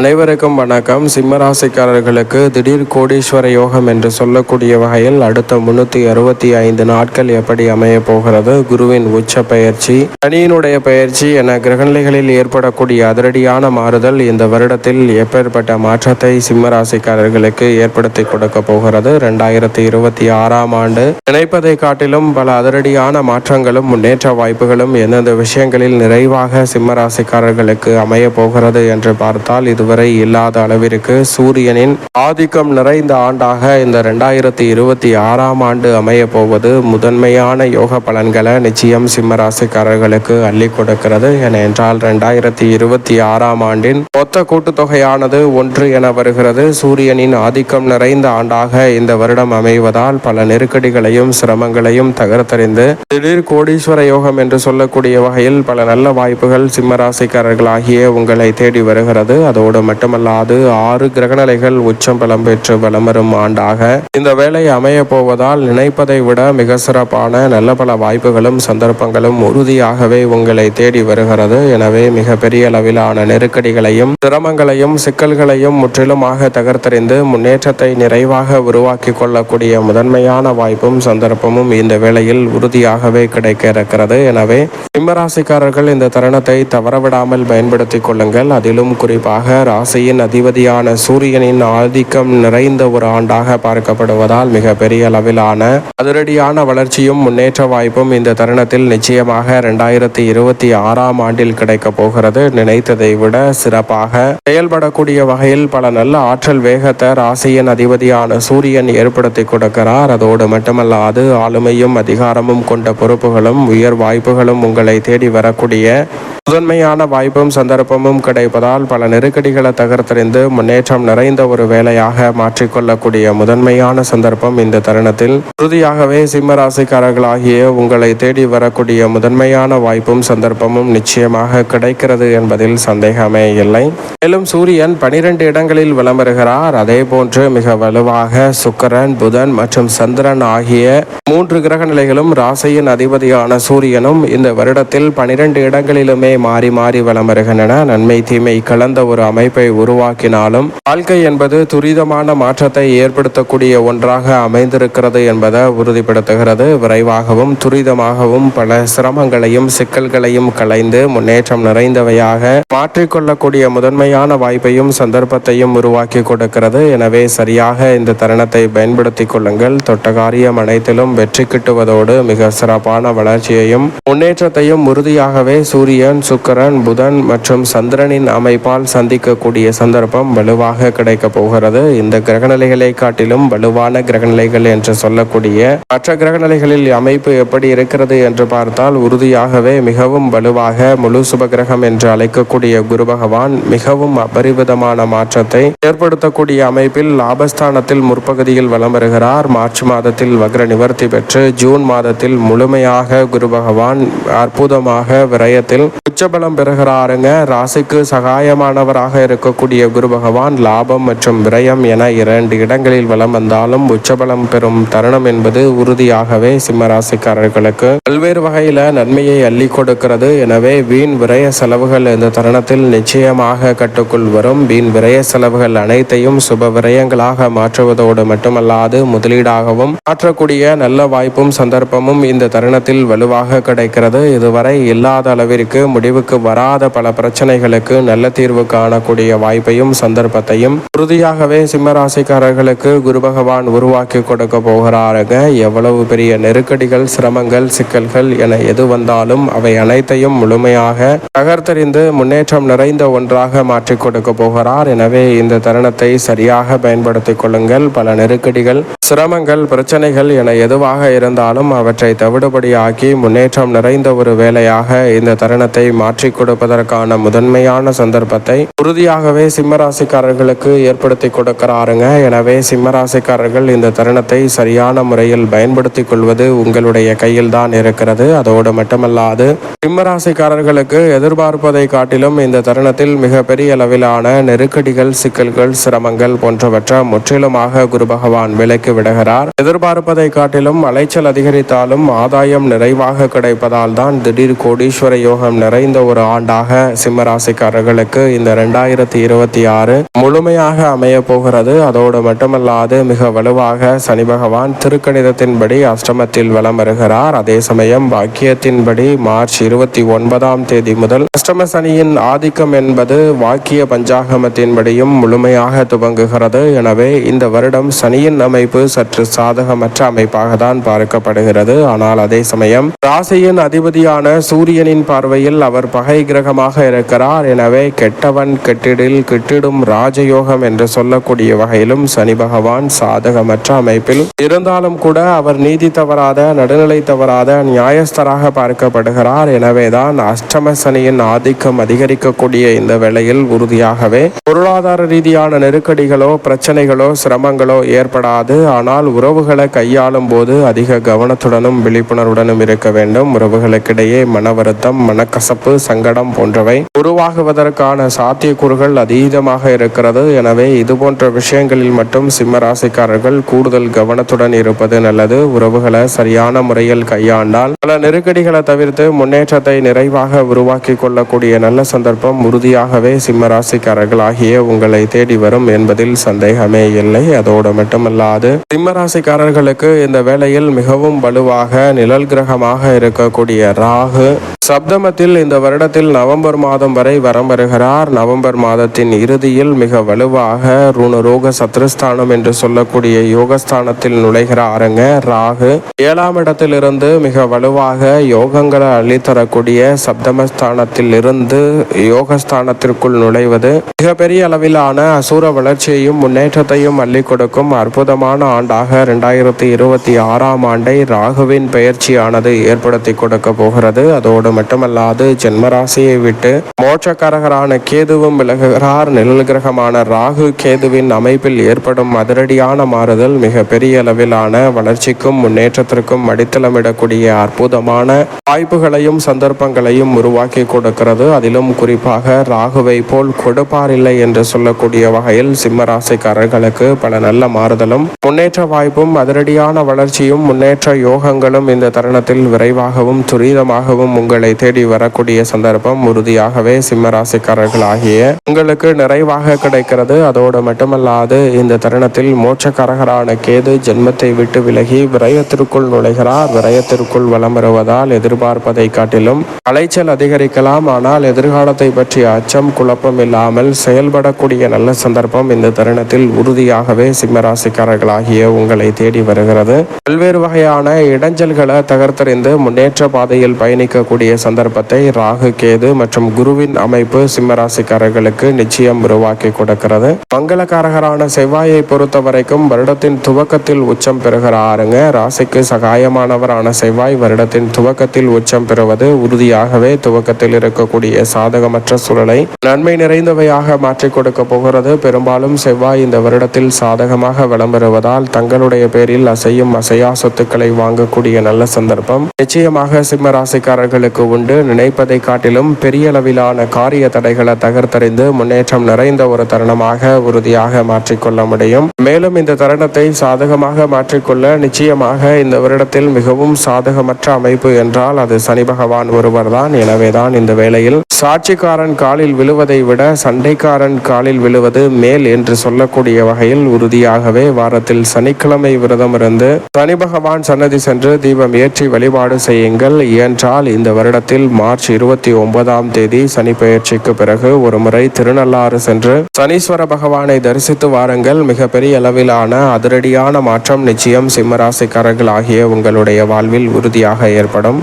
அனைவருக்கும் வணக்கம். சிம்மராசிக்காரர்களுக்கு திடீர் கோடீஸ்வர யோகம் என்று சொல்லக்கூடிய வகையில் அடுத்த முன்னூத்தி அறுபத்தி ஐந்து நாட்கள் எப்படி அமைய போகிறது? குருவின் உச்ச பயிற்சி சனியினுடைய பயிற்சி என கிரகநிலைகளில் ஏற்படக்கூடிய அதிரடியான மாறுதல் இந்த வருடத்தில் எப்பேற்பட்ட மாற்றத்தை சிம்மராசிக்காரர்களுக்கு ஏற்படுத்தி கொடுக்க போகிறது. ரெண்டாயிரத்தி இருபத்தி ஆறாம் ஆண்டு நினைப்பதை காட்டிலும் பல அதிரடியான மாற்றங்களும் முன்னேற்ற வாய்ப்புகளும் எந்தெந்த விஷயங்களில் நிறைவாக சிம்மராசிக்காரர்களுக்கு அமைய போகிறது என்று பார்த்தால் இது இதுவரை இல்லாத அளவிற்கு சூரியனின் ஆதிக்கம் நிறைந்த ஆண்டாக இந்த ரெண்டாயிரத்தி இருபத்தி ஆறாம் ஆண்டு அமைய போவது முதன்மையான யோக பலன்களை நிச்சயம் சிம்மராசிக்காரர்களுக்கு அள்ளி கொடுக்கிறது. என என்றால் ரெண்டாயிரத்தி இருபத்தி ஆறாம் ஆண்டின் மொத்த கூட்டுத்தொகையானது ஒன்று என வருகிறது. சூரியனின் ஆதிக்கம் நிறைந்த ஆண்டாக இந்த வருடம் அமைவதால் பல நெருக்கடிகளையும் சிரமங்களையும் தகர்த்தறிந்து திடீர் கோடீஸ்வர யோகம் என்று சொல்லக்கூடிய வகையில் பல நல்ல வாய்ப்புகள் சிம்மராசிக்காரர்களாகிய உங்களை தேடி வருகிறது. அதோடு மட்டுமல்லாது ஆறு கிரகநிலைகள் உச்சம் பலம் பெற்று பலம் வரும் ஆண்டாக. இந்த வேலை அமைய போவதால் நினைப்பதை விட மிக சிறப்பான நல்ல பல வாய்ப்புகளும் சந்தர்ப்பங்களும் உறுதியாகவே உங்களை தேடி வருகிறது. எனவே மிக பெரிய அளவிலான நெருக்கடிகளையும் சிரமங்களையும் சிக்கல்களையும் முற்றிலுமாக தகர்த்தறிந்து முன்னேற்றத்தை நிறைவாக உருவாக்கி கொள்ளக்கூடிய முதன்மையான வாய்ப்பும் சந்தர்ப்பமும் இந்த வேளையில் உறுதியாகவே கிடைக்க இருக்கிறது எனவே சிம்மராசிக்காரர்கள் இந்த தருணத்தை தவறவிடாமல் பயன்படுத்திக் கொள்ளுங்கள். அதிலும் குறிப்பாக ராசியின் அதிபதியான சூரியனின் ஆதிக்கம் நிறைந்த ஒரு ஆண்டாக பார்க்கப்படுவதால் மிக பெரிய அளவிலான அதிரடியான வளர்ச்சியும் முன்னேற்ற வாய்ப்பும் இந்த தருணத்தில் நிச்சயமாக இரண்டாயிரத்தி இருபத்தி ஆறாம் ஆண்டில் கிடைக்க போகிறது. நினைத்ததை விட சிறப்பாக செயல்படக்கூடிய வகையில் பல நல்ல ஆற்றல் வேகத்தை ராசியின் அதிபதியான சூரியன் ஏற்படுத்தி கொடுக்கிறார். அதோடு மட்டுமல்லாது ஆளுமையும் அதிகாரமும் கொண்ட பொறுப்புகளும் உயர் வாய்ப்புகளும் உங்களை தேடி வரக்கூடிய முதன்மையான வாய்ப்பும் சந்தர்ப்பமும் கிடைப்பதால் பல நெருக்கடிகள் தடைகளை தகர்த்தறிந்து முன்னேற்றம் நிறைந்த ஒரு வேலையாக மாற்றிக்கொள்ளக்கூடிய முதன்மையான சந்தர்ப்பம் இந்த தருணத்தில். உறுதியாகவே சிம்மராசிக்காரர்களாகிய உங்களை தேடி வரக்கூடிய முதன்மையான வாய்ப்பும் சந்தர்ப்பமும் நிச்சயமாக கிடைக்கிறது என்பதில் சந்தேகமே இல்லை. மேலும் சூரியன் பனிரெண்டு இடங்களில் வலம் வருகிறார் அதே போன்று மிக வலுவாக சுக்கரன் புதன் மற்றும் சந்திரன் ஆகிய மூன்று கிரக நிலைகளும் ராசியின் அதிபதியான சூரியனும் இந்த வருடத்தில் பனிரெண்டு இடங்களிலுமே மாறி மாறி வலம் வருகின்றன நன்மை தீமை கலந்த ஒரு அமைப்பை உருவாக்கினாலும் வாழ்க்கை என்பது துரிதமான மாற்றத்தை ஏற்படுத்தக்கூடிய ஒன்றாக அமைந்திருக்கிறது என்பதை உறுதிப்படுத்துகிறது. விரைவாகவும் துரிதமாகவும் பல சிரமங்களையும் சிக்கல்களையும் கலைந்து முன்னேற்றம் நிறைந்தவையாக மாற்றிக்கொள்ளக்கூடிய முதன்மையான வாய்ப்பையும் சந்தர்ப்பத்தையும் உருவாக்கி கொடுக்கிறது. எனவே சரியாக இந்த தருணத்தை பயன்படுத்திக் கொள்ளுங்கள். தொட்ட காரியம் அனைத்திலும் வெற்றி கிட்டுவதோடு மிக சிறப்பான வளர்ச்சியையும் முன்னேற்றத்தையும் உறுதியாகவே சூரியன் சுக்கரன் புதன் மற்றும் சந்திரனின் அமைப்பால் சந்திக்க சந்திக்கக்கூடிய சந்தர்ப்பம் வலுவாக கிடைக்க போகிறது. இந்த கிரகநிலைகளை காட்டிலும் வலுவான கிரகநிலைகள் என்று சொல்லக்கூடிய மற்ற கிரகநிலைகளில் அமைப்பு எப்படி இருக்கிறது என்று பார்த்தால் உறுதியாகவே மிகவும் வலுவாக முழு சுபகிரகம் என்று அழைக்கக்கூடிய குரு பகவான் மிகவும் அபரிவிதமான மாற்றத்தை ஏற்படுத்தக்கூடிய அமைப்பில் லாபஸ்தானத்தில் முற்பகுதியில் வலம் வருகிறார். மார்ச் மாதத்தில் வக்ர நிவர்த்தி பெற்று ஜூன் மாதத்தில் முழுமையாக குரு பகவான் அற்புதமாக விரயத்தில் உச்சபலம் பெறுகிறாருங்க. ராசிக்கு சகாயமானவராக இருக்கக்கூடிய குரு பகவான் லாபம் மற்றும் விரயம் என இரண்டு இடங்களில் வலம் வந்தாலும் உச்சபலம் பெறும் தருணம் என்பது உறுதியாகவே சிம்மராசிக்காரர்களுக்கு. பல்வேறு வகையில நன்மையை அள்ளி கொடுக்கிறது. எனவே வீண் விரய செலவுகள் இந்த தருணத்தில் நிச்சயமாக கட்டுக்குள் வரும். வீண் விரய செலவுகள் அனைத்தையும் சுப விரயங்களாக மாற்றுவதோடு மட்டுமல்லாது முதலீடாகவும் மாற்றக்கூடிய நல்ல வாய்ப்பும் சந்தர்ப்பமும் இந்த தருணத்தில் வலுவாக கிடைக்கிறது. இதுவரை இல்லாத அளவிற்கு முடிவுக்கு வராத பல பிரச்சனைகளுக்கு நல்ல தீர்வு காணக்கூடிய வாய்ப்பையும் சந்தர்ப்பத்தையும் உறுதியாகவே சிம்மராசிக்காரர்களுக்கு குரு பகவான் உருவாக்கி கொடுக்க போகிறாருங்க எவ்வளவு பெரிய நெருக்கடிகள் சிரமங்கள் சிக்கல்கள் என எது வந்தாலும் அவை அனைத்தையும் முழுமையாக தகர்த்தறிந்து முன்னேற்றம் நிறைந்த ஒன்றாக மாற்றிக் கொடுக்க போகிறார். எனவே இந்த தருணத்தை சரியாக பயன்படுத்திக் கொள்ளுங்கள். பல நெருக்கடிகள் சிரமங்கள் பிரச்சனைகள் என எதுவாக இருந்தாலும் அவற்றை தவிடுபடியாக்கி முன்னேற்றம் நிறைந்த ஒரு வேலையாக இந்த தருணத்தை மாற்றிக் கொடுப்பதற்கான முதன்மையான சந்தர்ப்பத்தை உறுதியாகவே சிம்மராசிக்காரர்களுக்கு ஏற்படுத்தி கொடுக்கிறாருங்க. எனவே சிம்மராசிக்காரர்கள் இந்த தருணத்தை சரியான முறையில் பயன்படுத்தி கொள்வது உங்களுடைய கையில் தான் இருக்கிறது. அதோடு மட்டுமல்லாது சிம்மராசிக்காரர்களுக்கு எதிர்பார்ப்பதை காட்டிலும் இந்த தருணத்தில் மிகப்பெரிய அளவிலான நெருக்கடிகள் சிக்கல்கள் சிரமங்கள் போன்றவற்றை முற்றிலுமாக குரு பகவான் விலக்கி விடுகிறார். எதிர்பார்ப்பதை காட்டிலும் அலைச்சல் அதிகரித்தாலும் ஆதாயம் நிறைவாக கிடைப்பதால் தான் திடீர் கோடீஸ்வர யோகம் நிறைந்த ஒரு ஆண்டாக சிம்மராசிக்காரர்களுக்கு இந்த ரெண்டாயிரம் இரண்டாயிரத்தி இருபத்தி ஆறு முழுமையாக அமைய போகிறது. அதோடு மட்டுமல்லாது மிக வலுவாக சனி பகவான் திருக்கணிதத்தின்படி அஷ்டமத்தில் வலம் வருகிறார். அதே சமயம் வாக்கியத்தின்படி மார்ச் இருபத்தி ஒன்பதாம் தேதி முதல் அஷ்டம சனியின் ஆதிக்கம் என்பது வாக்கிய பஞ்சாகமத்தின்படியும் முழுமையாக துவங்குகிறது. எனவே இந்த வருடம் சனியின் அமைப்பு சற்று சாதகமற்ற அமைப்பாக தான் பார்க்கப்படுகிறது. ஆனால் அதே சமயம் ராசியின் அதிபதியான சூரியனின் பார்வையில் அவர் பகை கிரகமாக இருக்கிறார். எனவே கெட்டவன் கெட்ட கெட்டிடில் கிட்டிடும் ராஜயோகம் என்று சொல்லக்கூடிய வகையிலும் சனி பகவான் சாதகமற்ற அமைப்பில் இருந்தாலும் கூட அவர் நீதி தவறாத நடுநிலை தவறாத நியாயஸ்தராக பார்க்கப்படுகிறார். எனவேதான் அஷ்டம சனியின் ஆதிக்கம் அதிகரிக்கக்கூடிய இந்த வேளையில் உறுதியாகவே பொருளாதார ரீதியான நெருக்கடிகளோ பிரச்சனைகளோ சிரமங்களோ ஏற்படாது. ஆனால் உறவுகளை கையாளும் போது அதிக கவனத்துடனும் விழிப்புணர்வுடனும் இருக்க வேண்டும். உறவுகளுக்கிடையே மன வருத்தம் மனக்கசப்பு சங்கடம் போன்றவை உருவாகுவதற்கான சாத்தியக்கூறுகள் அதீதமாக இருக்கிறது. எனவே இது போன்ற விஷயங்களில் மட்டும் சிம்ம ராசிக்காரர்கள் கூடுதல் கவனத்துடன் இருப்பது நல்லது. உறவுகளை சரியான முறையில் கையாண்டால் பல நெருக்கடிகளை தவிர்த்து முன்னேற்றத்தை நிறைவாக உருவாக்கி கொள்ளக்கூடிய நல்ல சந்தர்ப்பம் உறுதியாகவே சிம்ம ராசிக்காரர்கள் ஆகிய உங்களை தேடி வரும் என்பதில் சந்தேகமே இல்லை. அதோடு மட்டுமல்லாது சிம்ம ராசிக்காரர்களுக்கு இந்த வேளையில் மிகவும் வலுவாக நிழல் கிரகமாக இருக்கக்கூடிய ராகு சப்தமத்தில் இந்த வருடத்தில் நவம்பர் மாதம் வரை வரம் வருகிறார் நவம்பர் மாதத்தின் இறுதியில் மிக வலுவாக ருணரோக சத்ருஸ்தானம் என்று சொல்லக்கூடிய யோகஸ்தானத்தில் நுழைகிறாருங்க ராகு. ஏழாம் இடத்திலிருந்து மிக வலுவாக யோகங்களை அள்ளித்தரக்கூடிய சப்தமஸ்தானத்தில் இருந்து யோகஸ்தானத்திற்குள் நுழைவது. மிகப்பெரிய அளவிலான அசூர வளர்ச்சியையும் முன்னேற்றத்தையும் அள்ளி கொடுக்கும் அற்புதமான ஆண்டாக இரண்டாயிரத்தி இருபத்தி ஆறாம் ஆண்டை ராகுவின் பயிற்சியானது ஏற்படுத்தி கொடுக்க போகிறது. அதோடு மட்டுமல்லாது ஜென்மராசியை விட்டு மோட்சக்காரகரான கேதுவும் விலகுகிறார் நிழல் கிரகமான ராகு கேதுவின் அமைப்பில் ஏற்படும் அதிரடியான மாறுதல் மிக பெரிய அளவிலான வளர்ச்சிக்கும் முன்னேற்றத்திற்கும் அடித்தளமிடக்கூடிய அற்புதமான வாய்ப்புகளையும் சந்தர்ப்பங்களையும் உருவாக்கி கொடுக்கிறது. அதிலும் குறிப்பாக ராகுவை போல் கொடுப்பாரில்லை என்று சொல்லக்கூடிய வகையில் சிம்மராசிக்காரர்களுக்கு பல நல்ல மாறுதலும் முன்னேற்ற வாய்ப்பும் அதிரடியான வளர்ச்சியும் முன்னேற்ற யோகங்களும் இந்த தருணத்தில் விரைவாகவும் துரிதமாகவும் உங்களை தேடி வரக்கூடிய சந்தர்ப்பம் உறுதியாகவே சிம்மராசிக்காரர்களாகிய ஆகிய உங்களுக்கு நிறைவாக கிடைக்கிறது. அதோடு மட்டுமல்லாது இந்த தருணத்தில் மோட்சக்காரகரான கேது ஜென்மத்தை விட்டு விலகி விரயத்திற்குள் நுழைகிறார். விரயத்திற்குள் வலம் வருவதால் எதிர்பார்ப்பதை காட்டிலும் அலைச்சல் அதிகரிக்கலாம். ஆனால் எதிர்காலத்தை பற்றிய அச்சம் குழப்பம் இல்லாமல் செயல்படக்கூடிய நல்ல சந்தர்ப்பம் இந்த தருணத்தில் உறுதியாகவே சிம்மராசிக்காரர்களாகிய உங்களை தேடி வருகிறது. பல்வேறு வகையான இடைஞ்சல்களை தகர்த்தறிந்து முன்னேற்ற பாதையில் பயணிக்கக்கூடிய சந்தர்ப்பத்தை ராகு கேது மற்றும் குருவின் அமைப்பு சிம்மராசிக்காரர்கள் உங்களுக்கு நிச்சயம் உருவாக்கி கொடுக்கிறது. மங்களகாரகரான செவ்வாயை பொறுத்த வரைக்கும் வருடத்தின் துவக்கத்தில் உச்சம் பெறுகிற ஆறுங்க ராசிக்கு சகாயமானவரான செவ்வாய் வருடத்தின் துவக்கத்தில் உச்சம் பெறுவது உறுதியாகவே துவக்கத்தில் இருக்கக்கூடிய சாதகமற்ற சூழலை நன்மை நிறைந்தவையாக மாற்றிக் கொடுக்க போகிறது. பெரும்பாலும் செவ்வாய் இந்த வருடத்தில் சாதகமாக விளம்பெறுவதால் தங்களுடைய பேரில் அசையும் அசையா சொத்துக்களை வாங்கக்கூடிய நல்ல சந்தர்ப்பம் நிச்சயமாக சிம்ம ராசிக்காரர்களுக்கு உண்டு. நினைப்பதை காட்டிலும் பெரிய அளவிலான காரிய தடைகளை தகர்த்தரை தகர்த்தறிந்து முன்னேற்றம் நிறைந்த ஒரு தருணமாக உறுதியாக மாற்றிக்கொள்ள முடியும். மேலும் இந்த தருணத்தை சாதகமாக மாற்றிக்கொள்ள நிச்சயமாக இந்த வருடத்தில் மிகவும் சாதகமற்ற அமைப்பு என்றால் அது சனி பகவான் ஒருவர்தான். எனவேதான் இந்த வேளையில் சாட்சிக்காரன் காலில் விழுவதை விட சண்டைக்காரன் காலில் விழுவது மேல் என்று சொல்லக்கூடிய வகையில் உறுதியாகவே வாரத்தில் சனிக்கிழமை விரதம் இருந்து சனி பகவான் சன்னதி சென்று தீபம் ஏற்றி வழிபாடு செய்யுங்கள். என்றால் இந்த வருடத்தில் மார்ச் இருபத்தி ஒன்பதாம் தேதி சனி பெயர்ச்சிக்கு பிறகு ஒரு முறை திருநள்ளாறு சென்று சனீஸ்வர பகவானை தரிசித்து வாருங்கள். மிகப்பெரிய அளவிலான அதிரடியான மாற்றம் நிச்சயம் சிம்மராசிக்காரர்கள் ஆகிய உங்களுடைய வாழ்வில் உறுதியாக ஏற்படும்.